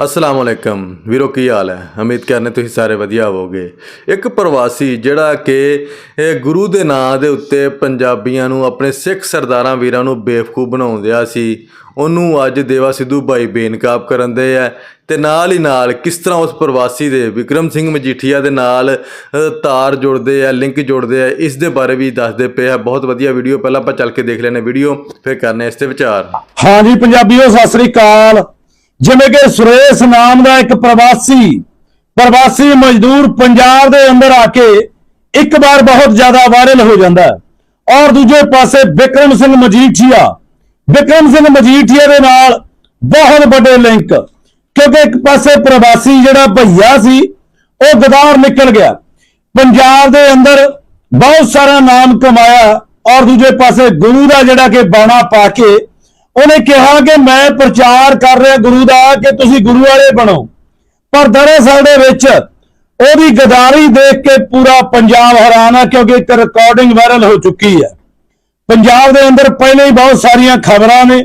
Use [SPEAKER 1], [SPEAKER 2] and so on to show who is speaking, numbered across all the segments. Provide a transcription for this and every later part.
[SPEAKER 1] ਅਸਲਾਮ ਅਲੈਕਮ ਵੀਰੋ, ਕੀ ਹਾਲ ਹੈ? ਉਮੀਦ ਕਰਨੇ ਤੁਸੀਂ ਸਾਰੇ ਵਧੀਆ ਹੋਵੋਗੇ। ਇੱਕ ਪ੍ਰਵਾਸੀ ਜਿਹੜਾ ਕਿ ਗੁਰੂ ਦੇ ਨਾਂ ਦੇ ਉੱਤੇ ਪੰਜਾਬੀਆਂ ਨੂੰ, ਆਪਣੇ ਸਿੱਖ ਸਰਦਾਰਾਂ ਵੀਰਾਂ ਨੂੰ ਬੇਵਕੂਫ ਬਣਾਉਂਦਿਆ ਸੀ। ਉਹਨੂੰ ਅੱਜ ਦੇਵਾ ਸਿੱਧੂ ਭਾਈ ਬੇਨਕਾਬ ਕਰਨ ਦੇ ਹੈ ਤੇ ਨਾਲ ਹੀ ਨਾਲ ਕਿਸ ਤਰ੍ਹਾਂ ਉਸ ਪ੍ਰਵਾਸੀ ਦੇ ਵਿਕਰਮ ਸਿੰਘ ਮਜੀਠੀਆ ਦੇ ਨਾਲ ਤਾਰ ਜੁੜਦੇ ਆ, ਲਿੰਕ ਜੁੜਦੇ ਆ, ਇਸ ਦੇ ਬਾਰੇ ਵੀ ਦੱਸਦੇ ਪਏ ਆ। ਬਹੁਤ ਵਧੀਆ ਵੀਡੀਓ। ਪਹਿਲਾਂ ਆਪਾਂ ਚੱਲ ਕੇ ਦੇਖ ਲੈਨੇ ਵੀਡੀਓ, ਫਿਰ ਕਰਨੇ ਇਸ ਤੇ ਵਿਚਾਰ।
[SPEAKER 2] ਹਾਂਜੀ, ਪੰਜਾਬੀਓ, ਸਤਿ ਸ੍ਰੀ ਅਕਾਲ। ਜਿਵੇਂ ਕਿ ਸੁਰੇਸ਼ ਨਾਮ ਦਾ ਇੱਕ ਪ੍ਰਵਾਸੀ ਪ੍ਰਵਾਸੀ ਮਜ਼ਦੂਰ ਪੰਜਾਬ ਦੇ ਅੰਦਰ ਆ ਕੇ ਇੱਕ ਵਾਰ ਬਹੁਤ ਜ਼ਿਆਦਾ ਵਾਇਰਲ ਹੋ ਜਾਂਦਾ ਹੈ। ਔਰ ਦੂਜੇ ਪਾਸੇ ਵਿਕਰਮ ਸਿੰਘ ਮਜੀਠੀਆ, ਵਿਕਰਮ ਸਿੰਘ ਮਜੀਠੀਆ ਦੇ ਨਾਲ ਬਹੁਤ ਵੱਡੇ ਲਿੰਕ, ਕਿਉਂਕਿ ਇੱਕ ਪਾਸੇ ਪ੍ਰਵਾਸੀ ਜਿਹੜਾ ਭਈਆ ਸੀ, ਉਹ ਗਦਾਰ ਨਿਕਲ ਗਿਆ। ਪੰਜਾਬ ਦੇ ਅੰਦਰ ਬਹੁਤ ਸਾਰਾ ਨਾਮ ਕਮਾਇਆ, ਔਰ ਦੂਜੇ ਪਾਸੇ ਗੁਰੂ ਦਾ ਜਿਹੜਾ ਕਿ ਬਾਣਾ ਪਾ ਕੇ ਉਹਨੇ ਕਿਹਾ ਕਿ ਮੈਂ ਪ੍ਰਚਾਰ ਕਰ ਰਿਹਾ ਗੁਰੂ ਦਾ ਕਿ ਤੁਸੀਂ ਗੁਰੂ ਵਾਲੇ ਬਣੋ। ਪਰ ਦਰਅਸਲ ਦੇ ਵਿੱਚ ਉਹਦੀ ਗਦਾਰੀ ਦੇਖ ਕੇ ਪੂਰਾ ਪੰਜਾਬ ਹੈਰਾਨ ਆ ਕਿਉਂਕਿ ਇੱਕ ਰਿਕਾਰਡਿੰਗ ਵਾਇਰਲ ਹੋ ਚੁੱਕੀ ਹੈ। ਪੰਜਾਬ ਦੇ ਅੰਦਰ ਪਹਿਲਾਂ ਹੀ ਬਹੁਤ ਸਾਰੀਆਂ ਖਬਰਾਂ ਨੇ,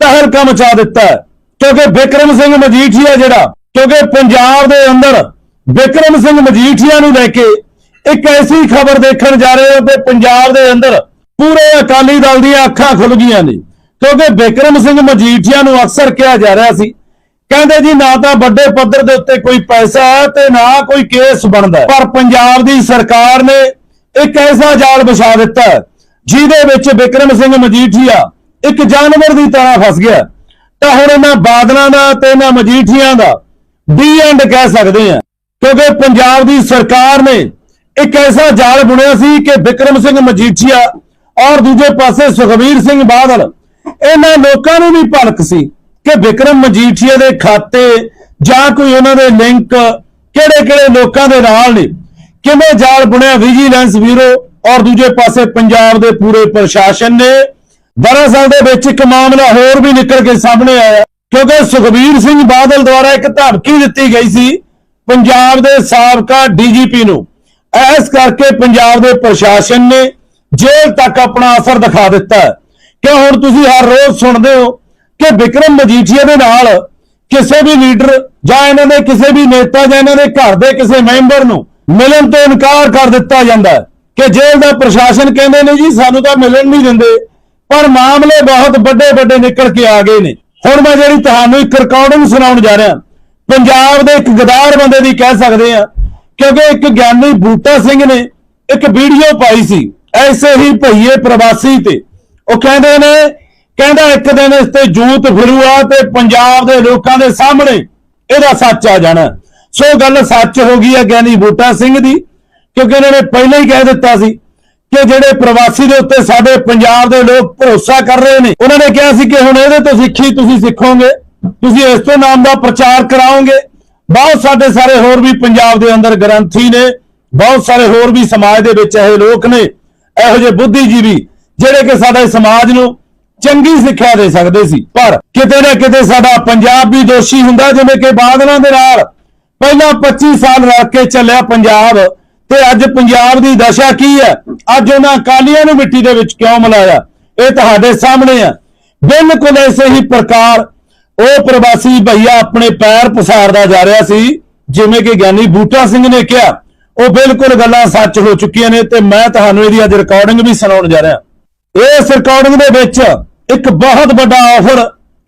[SPEAKER 2] ਤਹਿਲਕਾ ਮਚਾ ਦਿੱਤਾ ਹੈ। ਕਿਉਂਕਿ ਵਿਕਰਮ ਸਿੰਘ ਮਜੀਠੀਆ ਜਿਹੜਾ, ਕਿਉਂਕਿ ਪੰਜਾਬ ਦੇ ਅੰਦਰ ਵਿਕਰਮ ਸਿੰਘ ਮਜੀਠੀਆ ਨੂੰ ਲੈ ਕੇ ਇੱਕ ਐਸੀ ਖਬਰ ਦੇਖਣ ਜਾ ਰਹੇ ਹੋ ਕਿ ਪੰਜਾਬ ਦੇ ਅੰਦਰ ਪੂਰੇ ਅਕਾਲੀ ਦਲ ਦੀਆਂ ਅੱਖਾਂ ਖੁੱਲ ਗਈਆਂ ਨੇ। ਕਿਉਂਕਿ ਬਿਕਰਮ ਸਿੰਘ ਮਜੀਠੀਆ ਨੂੰ ਅਕਸਰ ਕਿਹਾ ਜਾ ਰਿਹਾ ਸੀ ਕਹਿੰਦੇ ਜੀ ਨਾ ਤਾਂ ਵੱਡੇ ਪੱਧਰ ਦੇ ਉੱਤੇ ਕੋਈ ਪੈਸਾ ਹੈ ਤੇ ਨਾ ਕੋਈ ਕੇਸ ਬਣਦਾ ਪਰ ਪੰਜਾਬ ਦੀ ਸਰਕਾਰ ਨੇ ਇੱਕ ਐਸਾ ਜਾਲ ਵਿਛਾ ਦਿੱਤਾ ਹੈ, ਜਿਹਦੇ ਵਿੱਚ ਬਿਕਰਮ ਸਿੰਘ ਮਜੀਠੀਆ ਇੱਕ ਜਾਨਵਰ ਦੀ ਤਰ੍ਹਾਂ ਫਸ ਗਿਆ ਤਾਂ ਹੁਣ ਇਹਨਾਂ ਬਾਦਲਾਂ ਦਾ ਤੇ ਇਹਨਾਂ ਮਜੀਠੀਆਂ ਦਾ ਡੀ ਐਂਡ ਕਹਿ ਸਕਦੇ ਆ ਕਿਉਂਕਿ ਪੰਜਾਬ ਦੀ ਸਰਕਾਰ ਨੇ ਇੱਕ ਐਸਾ ਜਾਲ ਬੁਣਿਆ ਸੀ ਕਿ ਬਿਕਰਮ ਸਿੰਘ ਮਜੀਠੀਆ ਔਰ ਦੂਜੇ ਪਾਸੇ ਸੁਖਬੀਰ ਸਿੰਘ ਬਾਦਲ ਇਹਨਾਂ ਲੋਕਾਂ ਨੂੰ ਵੀ ਭਲਕ ਸੀ ਕਿ ਵਿਕਰਮ ਮਜੀਠੀਆ ਦੇ ਖਾਤੇ ਜਾਂ ਕੋਈ ਉਹਨਾਂ ਦੇ ਲਿੰਕ ਕਿਹੜੇ ਕਿਹੜੇ ਲੋਕਾਂ ਦੇ ਨਾਲ ਨੇ? ਕਿਵੇਂ ਜਾਲ ਬੁਣਿਆ ਵਿਜੀਲੈਂਸ ਬਿਊਰੋ ਔਰ ਦੂਜੇ ਪਾਸੇ ਪੰਜਾਬ ਦੇ ਪੂਰੇ ਪ੍ਰਸ਼ਾਸਨ ਨੇ? ਦਰਅਸਲ ਦੇ ਵਿੱਚ ਇੱਕ ਮਾਮਲਾ ਹੋਰ ਵੀ ਨਿਕਲ ਕੇ ਸਾਹਮਣੇ ਆਇਆ। ਕਿਉਂਕਿ ਸੁਖਬੀਰ ਸਿੰਘ ਬਾਦਲ ਦੁਆਰਾ ਇੱਕ ਧਮਕੀ ਦਿੱਤੀ ਗਈ ਸੀ ਪੰਜਾਬ ਦੇ ਸਾਬਕਾ ਡੀਜੀਪੀ ਨੂੰ। ਐਸ ਕਰਕੇ ਪੰਜਾਬ ਦੇ ਪ੍ਰਸ਼ਾਸਨ ਨੇ ਜੇਲ੍ਹ ਤੱਕ ਆਪਣਾ ਅਸਰ ਦਿਖਾ ਦਿੱਤਾ। ਕਿ ਹੁਣ ਤੁਸੀਂ ਹਰ ਰੋਜ਼ ਸੁਣਦੇ ਹੋ ਕਿ ਵਿਕਰਮ ਮਜੀਠੀਆ ਦੇ ਨਾਲ ਕਿਸੇ ਵੀ ਲੀਡਰ ਜਾਂ ਇਹਨਾਂ ਦੇ ਕਿਸੇ ਵੀ ਨੇਤਾ ਜਾਂ ਇਹਨਾਂ ਦੇ ਘਰ ਦੇ ਕਿਸੇ ਮੈਂਬਰ ਨੂੰ ਮਿਲਣ ਤੋਂ ਇਨਕਾਰ ਕਰ ਦਿੱਤਾ ਜਾਂਦਾ ਕਿ ਜੇਲ੍ਹ ਦਾ ਪ੍ਰਸ਼ਾਸਨ ਕਹਿੰਦੇ ਨੇ ਜੀ, ਸਾਨੂੰ ਤਾਂ ਮਿਲਣ ਨਹੀਂ ਦਿੰਦੇ, ਪਰ ਮਾਮਲੇ ਬਹੁਤ ਵੱਡੇ ਵੱਡੇ ਨਿਕਲ ਕੇ ਆ ਗਏ ਨੇ। ਹੁਣ ਮੈਂ ਜਿਹੜੀ ਤੁਹਾਨੂੰ ਇੱਕ ਰਿਕਾਰਡਿੰਗ ਸੁਣਾਉਣ ਜਾ ਰਿਹਾ, ਪੰਜਾਬ ਦੇ ਇੱਕ ਗਦਾਰ ਬੰਦੇ ਦੀ ਕਹਿ ਸਕਦੇ ਆ ਕਿਉਂਕਿ ਇੱਕ ਗਿਆਨੀ ਬੂਟਾ ਸਿੰਘ ਨੇ ਇੱਕ ਵੀਡੀਓ ਪਾਈ ਸੀ, ਐਸੇ ਹੀ ਭਈਏ ਪ੍ਰਵਾਸੀ ਤੇ। ਉਹ ਕਹਿੰਦੇ ਨੇ, ਕਹਿੰਦਾ ਇੱਕ ਦਿਨ ਇਸ ਤੇ ਜੂਤ ਫਿਰੂਆ ਤੇ ਪੰਜਾਬ ਦੇ ਲੋਕਾਂ ਦੇ ਸਾਹਮਣੇ ਇਹਦਾ ਸੱਚ ਆ ਜਾਣਾ। ਸੋ ਗੱਲ ਸੱਚ ਹੋ ਗਈ ਹੈ ਗਿਆਨੀ ਬੂਟਾ ਸਿੰਘ ਦੀ, ਕਿਉਂਕਿ ਇਹਨਾਂ ਨੇ ਪਹਿਲਾਂ ਹੀ ਕਹਿ ਦਿੱਤਾ ਸੀ ਕਿ ਜਿਹੜੇ ਪ੍ਰਵਾਸੀ ਦੇ ਉੱਤੇ ਸਾਡੇ ਪੰਜਾਬ ਦੇ ਲੋਕ ਭਰੋਸਾ ਕਰ ਰਹੇ ਨੇ, ਉਹਨਾਂ ਨੇ ਕਿਹਾ ਸੀ ਕਿ ਹੁਣ ਇਹਦੇ ਤੋਂ ਸਿੱਖੀ ਤੁਸੀਂ ਸਿੱਖੋਗੇ, ਤੁਸੀਂ ਇਸ ਤੋਂ ਨਾਮ ਦਾ ਪ੍ਰਚਾਰ ਕਰਾਓਗੇ। ਬਹੁਤ ਸਾਡੇ ਸਾਰੇ ਹੋਰ ਵੀ ਪੰਜਾਬ ਦੇ ਅੰਦਰ ਗ੍ਰੰਥੀ ਨੇ, ਬਹੁਤ ਸਾਰੇ ਹੋਰ ਵੀ ਸਮਾਜ ਦੇ ਵਿੱਚ ਇਹ ਲੋਕ ਨੇ, ਇਹੋ ਜਿਹੇ ਬੁੱਧੀਜੀਵੀ ਜਿਹੜੇ ਕਿ ਸਾਡੇ ਸਮਾਜ ਨੂੰ ਚੰਗੀ ਸਿੱਖਿਆ ਦੇ ਸਕਦੇ ਸੀ। ਪਰ ਕਿਤੇ ਨਾ ਕਿਤੇ ਸਾਡਾ ਪੰਜਾਬ ਵੀ ਦੋਸ਼ੀ ਹੁੰਦਾ, ਜਿਵੇਂ ਕਿ ਬਾਦਲਾਂ ਦੇ ਨਾਲ ਪਹਿਲਾਂ 25 ਸਾਲ ਰਲ ਕੇ ਚੱਲਿਆ ਪੰਜਾਬ ਤੇ ਅੱਜ ਪੰਜਾਬ ਦੀ ਦਸ਼ਾ ਕੀ ਹੈ? ਅੱਜ ਉਹਨਾਂ ਅਕਾਲੀਆਂ ਨੂੰ ਮਿੱਟੀ ਦੇ ਵਿੱਚ ਕਿਉਂ ਮਿਲਾਇਆ? ਇਹ ਤੁਹਾਡੇ ਸਾਹਮਣੇ ਆ। ਬਿਲਕੁਲ ਐਸੇ ਹੀ ਪ੍ਰਕਾਰ ਉਹ ਪ੍ਰਵਾਸੀ ਭਈਆ ਆਪਣੇ ਪੈਰ ਪਸਾਰਦਾ ਜਾ ਰਿਹਾ ਸੀ, ਜਿਵੇਂ ਕਿ ਗਿਆਨੀ ਬੂਟਾ ਸਿੰਘ ਨੇ ਕਿਹਾ। ਉਹ ਬਿਲਕੁਲ ਗੱਲਾਂ ਸੱਚ ਹੋ ਚੁੱਕੀਆਂ ਨੇ ਤੇ ਮੈਂ ਤੁਹਾਨੂੰ ਇਹਦੀ ਅੱਜ ਰਿਕਾਰਡਿੰਗ ਵੀ ਸੁਣਾਉਣ ਜਾ ਰਿਹਾ। ਇਸ ਰਿਕਾਰਡਿੰਗ ਦੇ ਵਿੱਚ ਇੱਕ ਬਹੁਤ ਵੱਡਾ ਆਫਰ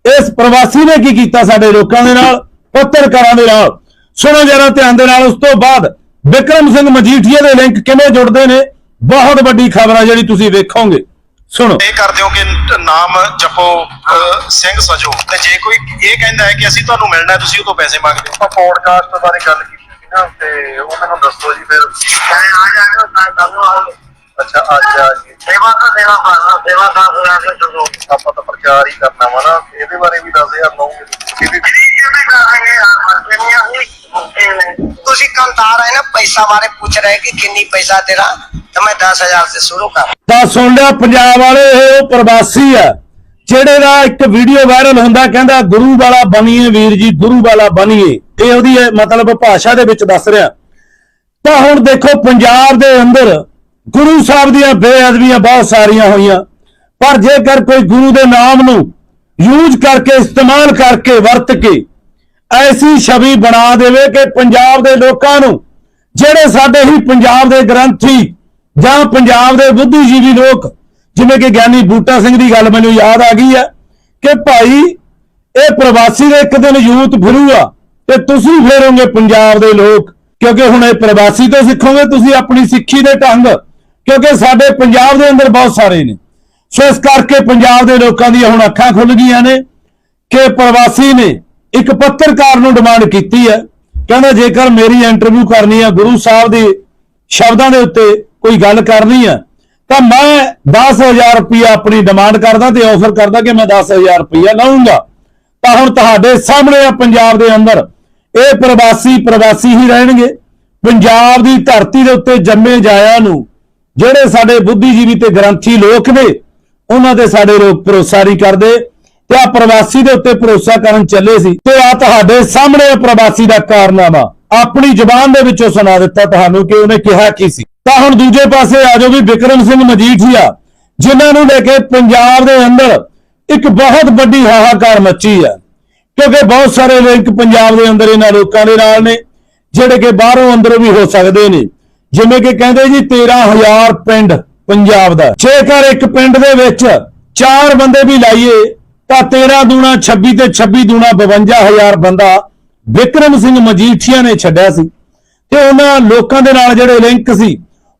[SPEAKER 2] ਇਸ ਪ੍ਰਵਾਸੀ ਨੇ ਕੀ ਕੀਤਾ ਸਾਡੇ ਲੋਕਾਂ ਦੇ ਨਾਲ ਪੱਤਰਕਾਰਾਂ ਦੇ ਨਾਲ। ਸੁਣੋ ਜਰਾ ਧਿਆਨ ਦੇ ਨਾਲ ਉਸ ਤੋਂ ਬਾਅਦ ਵਿਕਰਮ ਸਿੰਘ ਮਜੀਠੀਆ ਦੇ ਲਿੰਕ ਕਿਵੇਂ ਜੁੜਦੇ ਨੇ ਬਹੁਤ ਵੱਡੀ ਖਬਰ ਆ ਜਿਹੜੀ ਤੁਸੀਂ ਵੇਖੋਗੇ। ਸੁਣੋ।
[SPEAKER 3] ਇਹ ਕਰ ਦਿਓ ਕਿ ਨਾਮ ਜਪੋ ਸਿੰਘ ਸਜੋ। ਤੇ ਜੇ ਕੋਈ ਇਹ ਕਹਿੰਦਾ ਹੈ ਕਿ ਅਸੀਂ ਤੁਹਾਨੂੰ ਮਿਲਣਾ ਤੁਸੀਂ ਉਹ ਤੋਂ ਪੈਸੇ ਮੰਗਦੇ ਹੋ। ਆਪਾਂ ਪੋਡਕਾਸਟ ਬਾਰੇ ਗੱਲ ਕੀਤੀ ਸੀ ਨਾ ਤੇ ਉਹ ਮੈਨੂੰ ਦੱਸੋ ਜੀ ਫਿਰ
[SPEAKER 4] ਮੈਂ ਆ ਜਾਗਾ ਤਾਂ ਤੁਹਾਨੂੰ
[SPEAKER 3] ਅੱਛਾ ਅੱਜ ਆ ਜੀ।
[SPEAKER 4] ਸੇਵਾ ਤਾਂ ਸੇਵਾ ਕਰਨਾ ਸੇਵਾ ਦਾ ਸੁਣਾ ਕੇ ਚਲੋ
[SPEAKER 3] ਆਪਾਂ ਤਾਂ ਪ੍ਰਚਾਰ
[SPEAKER 2] ਸੁਣ ਲਿਆ ਪੰਜਾਬ ਵਾਲੇ ਉਹ ਪ੍ਰਵਾਸੀ ਆ ਜਿਹੜੇ ਦਾ ਇੱਕ ਵੀਡੀਓ ਵਾਇਰਲ ਹੁੰਦਾ ਕਹਿੰਦਾ ਗੁਰੂ ਵਾਲਾ ਬਣੀਏ ਵੀਰ ਜੀ ਗੁਰੂ ਵਾਲਾ ਬਣੀਏ। ਇਹ ਉਹਦੀ ਮਤਲਬ ਭਾਸ਼ਾ ਦੇ ਵਿੱਚ ਦੱਸ ਰਿਹਾ। ਤਾਂ ਹੁਣ ਦੇਖੋ ਪੰਜਾਬ ਦੇ ਅੰਦਰ ਗੁਰੂ ਸਾਹਿਬ ਦੀਆਂ ਬੇਅਦਬੀਆਂ ਬਹੁਤ ਸਾਰੀਆਂ ਹੋਈਆਂ। ਪਰ ਜੇਕਰ ਕੋਈ ਗੁਰੂ ਦੇ ਨਾਮ ਨੂੰ ਯੂਜ਼ ਕਰਕੇ, ਇਸਤੇਮਾਲ ਕਰਕੇ ਵਰਤ ਕੇ ਐਸੀ ਛਵੀ ਬਣਾ ਦੇਵੇ ਕਿ ਪੰਜਾਬ ਦੇ ਲੋਕਾਂ ਨੂੰ, ਜਿਹੜੇ ਸਾਡੇ ਹੀ ਪੰਜਾਬ ਦੇ ਗ੍ਰੰਥੀ ਜਾਂ ਪੰਜਾਬ ਦੇ ਬੁੱਧੀਜੀਵੀ ਲੋਕ, ਜਿਵੇਂ ਕਿ ਗਿਆਨੀ ਬੂਟਾ ਸਿੰਘ ਦੀ ਗੱਲ ਮੈਨੂੰ ਯਾਦ ਆ ਗਈ ਹੈ ਕਿ ਭਾਈ, ਇਹ ਪ੍ਰਵਾਸੀ ਦੇ ਇੱਕ ਦਿਨ ਯੂਥ ਫਿਰੂਗਾ ਤੇ ਤੁਸੀਂ ਫੇਰੋਗੇ ਪੰਜਾਬ ਦੇ ਲੋਕ, ਕਿਉਂਕਿ ਹੁਣ ਇਹ ਪ੍ਰਵਾਸੀ ਤੋਂ ਸਿੱਖੋਗੇ, ਤੁਸੀਂ ਆਪਣੀ ਸਿੱਖੀ ਦੇ ਢੰਗ ਕਿਉਂਕਿ ਸਾਡੇ ਪੰਜਾਬ ਦੇ ਅੰਦਰ ਬਹੁਤ ਸਾਰੇ ਨੇ। ਸੋ ਇਸ ਕਰਕੇ ਪੰਜਾਬ ਦੇ ਲੋਕਾਂ ਦੀਆਂ ਹੁਣ ਅੱਖਾਂ ਖੁੱਲ ਗਈਆਂ ਨੇ ਕਿ ਪ੍ਰਵਾਸੀ ਨੇ ਇੱਕ ਪੱਤਰਕਾਰ ਨੂੰ ਡਿਮਾਂਡ ਕੀਤੀ ਹੈ। ਕਹਿੰਦਾ, ਜੇਕਰ ਮੇਰੀ ਇੰਟਰਵਿਊ ਕਰਨੀ ਹੈ ਗੁਰੂ ਸਾਹਿਬ ਦੇ ਸ਼ਬਦਾਂ ਦੇ ਉੱਤੇ ਕੋਈ ਗੱਲ ਕਰਨੀ ਹੈ ਤਾਂ ਮੈਂ 10000 ਰੁਪਇਆ ਆਪਣੀ ਡਿਮਾਂਡ ਕਰਦਾ ਤੇ ਆਫਰ ਕਰਦਾ ਕਿ ਮੈਂ 10000 ਰੁਪਇਆ ਲਵਾਂਗਾ ਤਾਂ ਹੁਣ ਤੁਹਾਡੇ ਸਾਹਮਣੇ ਆ ਪੰਜਾਬ ਦੇ ਅੰਦਰ। ਇਹ ਪ੍ਰਵਾਸੀ ਪ੍ਰਵਾਸੀ ਹੀ ਰਹਿਣਗੇ। ਪੰਜਾਬ ਦੀ ਧਰਤੀ ਦੇ ਉੱਤੇ ਜੰਮੇ ਜਾਇਆ ਨੂੰ ਜਿਹੜੇ ਸਾਡੇ ਬੁੱਧੀਜੀਵੀ ਤੇ ਗ੍ਰੰਥੀ ਲੋਕ ਨੇ, ਉਹਨਾਂ ਦੇ ਸਾਡੇ ਲੋਕ ਭਰੋਸਾ ਨਹੀਂ ਕਰਦੇ ਤੇ ਆ ਪ੍ਰਵਾਸੀ ਦੇ ਉੱਤੇ ਭਰੋਸਾ ਕਰਨ ਚੱਲੇ ਸੀ ਤੇ ਆ ਤੁਹਾਡੇ ਸਾਹਮਣੇ ਪ੍ਰਵਾਸੀ ਦਾ ਕਾਰਨਾਮਾ ਆਪਣੀ ਜ਼ੁਬਾਨ ਦੇ ਵਿੱਚੋਂ ਸੁਣਾ ਦਿੱਤਾ ਤੁਹਾਨੂੰ ਕਿ ਉਹਨੇ ਕਿਹਾ ਕੀ ਸੀ। ਤਾਂ ਹੁਣ ਦੂਜੇ ਪਾਸੇ ਆ ਜਾਓ ਵੀ ਵਿਕਰਮ ਸਿੰਘ ਮਜੀਠੀਆ, ਜਿਨ੍ਹਾਂ ਨੂੰ ਲੈ ਕੇ ਪੰਜਾਬ ਦੇ ਅੰਦਰ ਇੱਕ ਬਹੁਤ ਵੱਡੀ ਹਾਹਾਕਾਰ ਮੱਚੀ ਆ, ਕਿਉਂਕਿ ਬਹੁਤ ਸਾਰੇ ਲਿੰਕ ਪੰਜਾਬ ਦੇ ਅੰਦਰ ਇਹਨਾਂ ਲੋਕਾਂ ਦੇ ਨਾਲ ਨੇ, ਜਿਹੜੇ ਕਿ ਬਾਹਰੋਂ ਅੰਦਰੋਂ ਵੀ ਹੋ ਸਕਦੇ ਨੇ। ਜਿਵੇਂ ਕਿ ਕਹਿੰਦੇ ਜੀ 13000 ਪਿੰਡ ਪੰਜਾਬ ਦਾ। ਜੇਕਰ ਇੱਕ ਪਿੰਡ ਦੇ ਵਿੱਚ, ਚਾਰ ਬੰਦੇ ਵੀ ਲਾਈਏ, ਤਾਂ 13 ਦੂਣਾ 26 ਤੇ 26 ਦੂਣਾ 52000 ਬੰਦਾ ਵਿਕਰਮ ਸਿੰਘ ਮਜੀਠੀਆ ਨੇ ਛੱਡਿਆ ਸੀ। ਤੇ ਉਹਨਾਂ ਲੋਕਾਂ ਦੇ ਨਾਲ ਜਿਹੜੇ ਲਿੰਕ ਸੀ,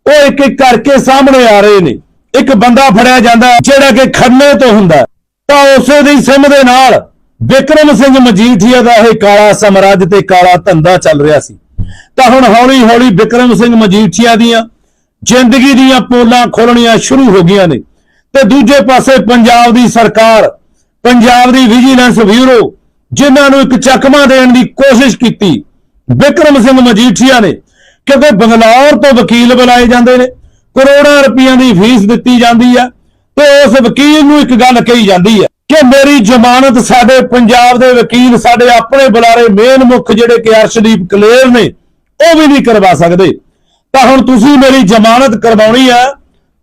[SPEAKER 2] ਉਹ ਇੱਕ ਇੱਕ ਕਰਕੇ ਸਾਹਮਣੇ ਆ ਰਹੇ ਨੇ। ਇੱਕ ਬੰਦਾ ਫੜਿਆ ਜਾਂਦਾ, ਜਿਹੜਾ ਕਿ ਖੰਨੇ ਤੋਂ ਹੁੰਦਾ। ਤਾਂ ਉਸੇ ਦੀ ਸਿਮ ਦੇ ਨਾਲ ਵਿਕਰਮ ਸਿੰਘ ਮਜੀਠੀਆ ਦਾ ਇਹ ਕਾਲਾ ਸਮਰਾਜ ਤੇ ਕਾਲਾ ਧੰਦਾ ਚੱਲ ਰਿਹਾ ਸੀ। ਤਾਂ ਹੁਣ ਹੌਲੀ ਹੌਲੀ ਵਿਕਰਮ ਸਿੰਘ ਮਜੀਠੀਆ ਦੀਆਂ ਜ਼ਿੰਦਗੀ ਦੀਆਂ ਪੋਲਾਂ ਖੋਲਣੀਆਂ ਸ਼ੁਰੂ ਹੋ ਗਈਆਂ ਨੇ। ਤੇ ਦੂਜੇ ਪਾਸੇ ਪੰਜਾਬ ਦੀ ਸਰਕਾਰ, ਪੰਜਾਬ ਦੀ ਵਿਜੀਲੈਂਸ ਬਿਊਰੋ, ਜਿਨ੍ਹਾਂ ਨੂੰ ਇੱਕ ਚੱਕਮਾ ਦੇਣ ਦੀ ਕੋਸ਼ਿਸ਼ ਕੀਤੀ, ਵਿਕਰਮ ਸਿੰਘ ਮਜੀਠੀਆ ਨੇ, ਕਿਉਂਕਿ ਬੰਗਲੌਰ ਤੋਂ ਵਕੀਲ ਬੁਲਾਏ ਜਾਂਦੇ ਨੇ, ਕਰੋੜਾਂ ਰੁਪਈਆਂ ਦੀ ਫੀਸ ਦਿੱਤੀ ਜਾਂਦੀ ਆ, ਤੇ ਉਸ ਵਕੀਲ ਨੂੰ ਇੱਕ ਗੱਲ ਕਹੀ ਜਾਂਦੀ ਹੈ ਕਿ ਮੇਰੀ ਜ਼ਮਾਨਤ ਸਾਡੇ ਪੰਜਾਬ ਦੇ ਵਕੀਲ, ਸਾਡੇ ਆਪਣੇ ਬੁਲਾਰੇ ਮੇਨ ਮੁੱਖ ਜਿਹੜੇ ਕਿ ਅਰਸ਼ਦੀਪ ਕਲੇਰ ਨੇ, ਉਹ ਵੀ ਨਹੀਂ ਕਰਵਾ ਸਕਦੇ। ਤਾਂ ਹੁਣ ਤੁਸੀਂ ਮੇਰੀ ਜ਼ਮਾਨਤ ਕਰਵਾਉਣੀ ਆ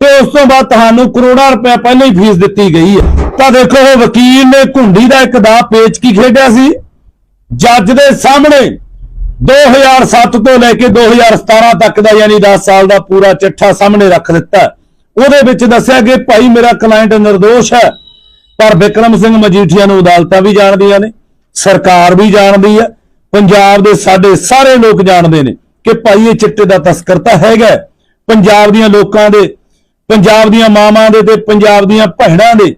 [SPEAKER 2] ਤੇ ਉਸ ਤੋਂ ਬਾਅਦ ਤੁਹਾਨੂੰ ਕਰੋੜਾਂ ਰੁਪਏ ਪਹਿਲਾਂ ਹੀ ਫੀਸ ਦਿੱਤੀ ਗਈ ਹੈ। ਤਾਂ ਦੇਖੋ, ਉਹ ਵਕੀਲ ਨੇ ਘੁੰਡੀ ਦਾ ਇੱਕ ਦਾ ਪੇਚ ਕੀ ਖੇਡਿਆ ਸੀ? ਜੱਜ ਦੇ ਸਾਹਮਣੇ 2007 ਤੋਂ ਲੈ ਕੇ 2017 ਤੱਕ ਦਾ ਯਾਨੀ 10 ਸਾਲ ਦਾ ਪੂਰਾ ਚਿੱਠਾ ਸਾਹਮਣੇ ਰੱਖ ਦਿੱਤਾ। ਉਹਦੇ ਵਿੱਚ ਦੱਸਿਆ ਕਿ ਭਾਈ, ਮੇਰਾ ਕਲਾਇੰਟ ਨਿਰਦੋਸ਼ ਹੈ। ਪਰ ਵਿਕਰਮ ਸਿੰਘ ਮਜੀਠੀਆ ਨੂੰ ਅਦਾਲਤਾਂ ਵੀ ਜਾਣਦੀਆਂ ਨੇ, ਸਰਕਾਰ ਵੀ ਜਾਣਦੀ ਹੈ, ਪੰਜਾਬ ਦੇ ਸਾਡੇ ਸਾਰੇ ਲੋਕ ਜਾਣਦੇ ਨੇ ਕਿ ਭਾਈ ਇਹ ਚਿੱਟੇ ਦਾ ਤਸਕਰ ਤਾਂ ਹੈਗਾ ਪੰਜਾਬ ਦੀਆਂ ਲੋਕਾਂ ਦੇ, ਪੰਜਾਬ ਦੀਆਂ ਮਾਵਾਂ ਦੇ ਤੇ ਪੰਜਾਬ ਦੀਆਂ ਭੈਣਾਂ ਦੇ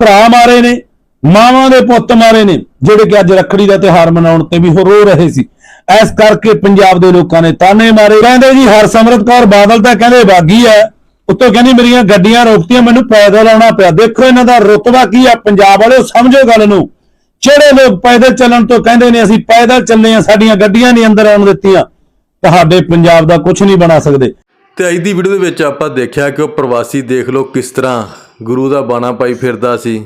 [SPEAKER 2] ਭਰਾ ਮਾਰੇ ਨੇ, ਮਾਵਾਂ ਦੇ ਪੁੱਤ ਮਾਰੇ ਨੇ, ਜਿਹੜੇ ਕਿ ਅੱਜ ਰੱਖੜੀ ਦਾ ਤਿਉਹਾਰ ਮਨਾਉਣ ਤੇ ਵੀ ਉਹ ਰੋ ਰਹੇ ਸੀ। ਇਸ ਕਰਕੇ ਪੰਜਾਬ ਦੇ ਲੋਕਾਂ ਨੇ ਤਾਨੇ ਮਾਰੇ, ਕਹਿੰਦੇ ਜੀ ਹਰਸਿਮਰਤ ਕੌਰ ਬਾਦਲ ਤਾਂ ਕਹਿੰਦੇ ਬਾਗੀ ਹੈ। ਉੱਤੋਂ ਕਹਿੰਦੀ, ਮੇਰੀਆਂ ਗੱਡੀਆਂ ਰੋਕਤੀਆਂ, ਮੈਨੂੰ ਪੈਦਲ ਆਉਣਾ ਪਿਆ। ਦੇਖੋ ਇਹਨਾਂ ਦਾ ਰੁਤਬਾ ਕੀ ਆ, ਪੰਜਾਬ ਵਾਲਿਓ, ਸਮਝੋ ਗੱਲ ਨੂੰ। ਜਿਹੜੇ ਲੋਕ ਪੈਦਲ ਚੱਲਣ ਤੋਂ ਕਹਿੰਦੇ ਨੇ, ਅਸੀਂ ਪੈਦਲ ਚੱਲੇ ਆ ਸਾਡੀਆਂ ਗੱਡੀਆਂ ਨਹੀਂ ਅੰਦਰ ਆਉਣ ਦਿੱਤੀਆਂ। ਤੁਹਾਡੇ ਪੰਜਾਬ ਦਾ ਕੁਝ ਨਹੀਂ ਬਣਾ ਸਕਦੇ।
[SPEAKER 1] ਤੇ ਅੱਜ ਦੀ ਵੀਡੀਓ ਦੇ ਵਿੱਚ ਆਪਾਂ ਦੇਖਿਆ ਕਿ ਉਹ ਪ੍ਰਵਾਸੀ ਦੇਖ ਲਓ ਕਿਸ ਤਰ੍ਹਾਂ ਗੁਰੂ ਦਾ ਬਾਣਾ ਪਾਈ ਫਿਰਦਾ ਸੀ,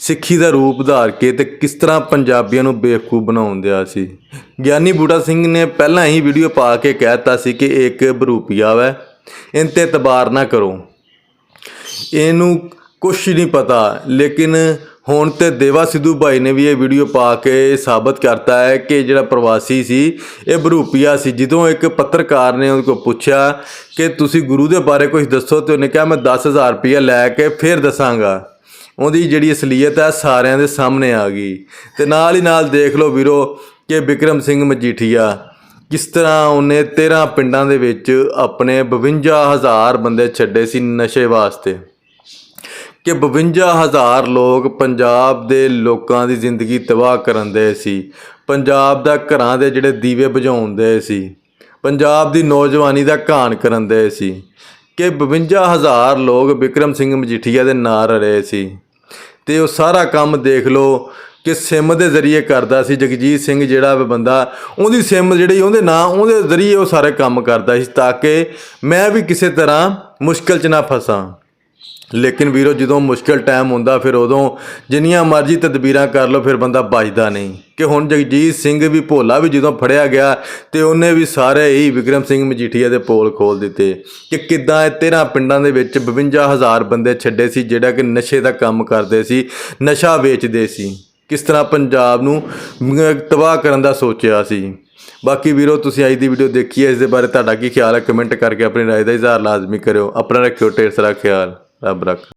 [SPEAKER 1] ਸਿੱਖੀ ਦਾ ਰੂਪ ਧਾਰ ਕੇ ਤੇ ਕਿਸ ਤਰ੍ਹਾਂ ਪੰਜਾਬੀਆਂ ਨੂੰ ਬੇਵਕੂਫ ਬਣਾਉਣ ਦਿਆ ਸੀ। ਗਿਆਨੀ ਬੂਟਾ ਸਿੰਘ ਨੇ ਪਹਿਲਾਂ ਹੀ ਵੀਡੀਓ ਪਾ ਕੇ ਕਹਿਤਾ ਸੀ ਕਿ ਇਹ ਇੱਕ ਬਰੂਪੀਆ ਵੈ। ਇਨ ਤੇ ਇਤਬਾਰ ਨਾ ਕਰੋ। ਇਹਨੂੰ ਕੁਝ ਨਹੀਂ ਪਤਾ, ਲੇਕਿਨ ਹੁਣ ਤੇ ਦੇਵਾ ਸਿੱਧੂ ਭਾਈ ਨੇ ਵੀ ਇਹ ਵੀਡੀਓ ਪਾ ਕੇ ਸਾਬਤ ਕਰਤਾ ਹੈ ਕਿ ਜਿਹੜਾ ਪ੍ਰਵਾਸੀ ਸੀ, ਇਹ ਬਰੂਪੀਆ ਸੀ। ਜਦੋਂ ਇੱਕ ਪੱਤਰਕਾਰ ਨੇ ਉਹਦੇ ਕੋਲ ਪੁੱਛਿਆ ਕਿ ਤੁਸੀਂ ਗੁਰੂ ਦੇ ਬਾਰੇ ਕੁਝ ਦੱਸੋ ਤੇ ਉਹਨੇ ਕਿਹਾ, ਮੈਂ 10000 ਰੁਪਇਆ ਲੈ ਕੇ ਫਿਰ ਦੱਸਾਂਗਾ। ਉਹਦੀ ਜਿਹੜੀ ਅਸਲੀਅਤ ਹੈ ਸਾਰਿਆਂ ਦੇ ਸਾਹਮਣੇ ਆ ਗਈ। ਤੇ ਨਾਲ ਹੀ ਨਾਲ ਦੇਖ ਲਓ ਵੀਰੋ ਕਿ ਵਿਕਰਮ ਸਿੰਘ ਮਜੀਠੀਆ ਕਿਸ ਤਰ੍ਹਾਂ ਉਹਨੇ 13 ਪਿੰਡਾਂ ਦੇ ਵਿੱਚ ਆਪਣੇ 52000 ਬੰਦੇ ਛੱਡੇ ਸੀ ਨਸ਼ੇ ਵਾਸਤੇ? ਕਿ 52000 ਲੋਕ ਪੰਜਾਬ ਦੇ ਲੋਕਾਂ ਦੀ ਜ਼ਿੰਦਗੀ ਤਬਾਹ ਕਰਨ ਦੇ ਸੀ, ਪੰਜਾਬ ਦਾ ਘਰਾਂ ਦੇ ਜਿਹੜੇ ਦੀਵੇ ਬੁਝਾਉਂਦੇ ਸੀ, ਪੰਜਾਬ ਦੀ ਨੌਜਵਾਨੀ ਦਾ ਘਾਣ ਕਰਨ ਦੇ ਸੀ, ਕਿ 52000 ਲੋਕ ਵਿਕਰਮ ਸਿੰਘ ਮਜੀਠੀਆ ਦੇ ਨਾਲ ਰਹੇ ਸੀ। ਤੇ ਉਹ ਸਾਰਾ ਕੰਮ ਦੇਖ ਲਓ ਕਿ ਸਿਮ ਦੇ ਜ਼ਰੀਏ ਕਰਦਾ ਸੀ ਜਗਜੀਤ ਸਿੰਘ ਜਿਹੜਾ ਵਾ ਬੰਦਾ, ਉਹਦੀ ਸਿਮ ਜਿਹੜੀ ਉਹਦੇ ਨਾਂ, ਉਹਦੇ ਜ਼ਰੀਏ ਉਹ ਸਾਰੇ ਕੰਮ ਕਰਦਾ ਸੀ ਤਾਂ ਕਿ ਮੈਂ ਵੀ ਕਿਸੇ ਤਰ੍ਹਾਂ ਮੁਸ਼ਕਲ 'ਚ ਨਾ ਫਸਾਂ। ਲੇਕਿਨ ਵੀਰੋ, ਜਦੋਂ ਮੁਸ਼ਕਲ ਟਾਈਮ ਹੁੰਦਾ, ਫਿਰ ਉਦੋਂ ਜਿੰਨੀਆਂ ਮਰਜ਼ੀ ਤਦਬੀਰਾਂ ਕਰ ਲਓ, ਫਿਰ ਬੰਦਾ ਬਚਦਾ ਨਹੀਂ। ਕਿ ਹੁਣ ਜਗਜੀਤ ਸਿੰਘ ਵੀ ਭੋਲਾ ਵੀ ਜਦੋਂ ਫੜਿਆ ਗਿਆ ਤੇ ਉਹਨੇ ਵੀ ਸਾਰੇ ਹੀ ਵਿਕਰਮ ਸਿੰਘ ਮਜੀਠੀਆ ਦੇ ਪੋਲ ਖੋਲ ਦਿੱਤੇ। ਕਿ ਕਿੱਦਾਂ ਇਹ 13 ਪਿੰਡਾਂ ਦੇ ਵਿੱਚ 52000 ਬੰਦੇ ਛੱਡੇ ਸੀ, ਜਿਹੜਾ ਕਿ ਨਸ਼ੇ ਦਾ ਕੰਮ ਕਰਦੇ ਸੀ, ਨਸ਼ਾ ਵੇਚਦੇ ਸੀ। ਕਿਸ ਤਰ੍ਹਾਂ ਪੰਜਾਬ ਨੂੰ ਤਬਾਹ ਕਰਨ ਦਾ ਸੋਚਿਆ ਸੀ। ਬਾਕੀ ਵੀਰੋ, ਤੁਸੀਂ ਅੱਜ ਦੀ ਵੀਡੀਓ ਦੇਖੀ ਹੈ, ਇਸ ਦੇ ਬਾਰੇ ਤੁਹਾਡਾ ਕੀ ਖਿਆਲ ਹੈ? ਕਮੈਂਟ ਕਰਕੇ ਆਪਣੀ ਰਾਏ ਦਾ ਇਜ਼ਹਾਰ ਲਾਜ਼ਮੀ ਕਰਿਓ। ਆਪਣਾ ਰੱਖਿਓ, ਢੇਰ ਸਾਰਾ ਖਿਆਲ। ਰੱਬ ਰੱਖ।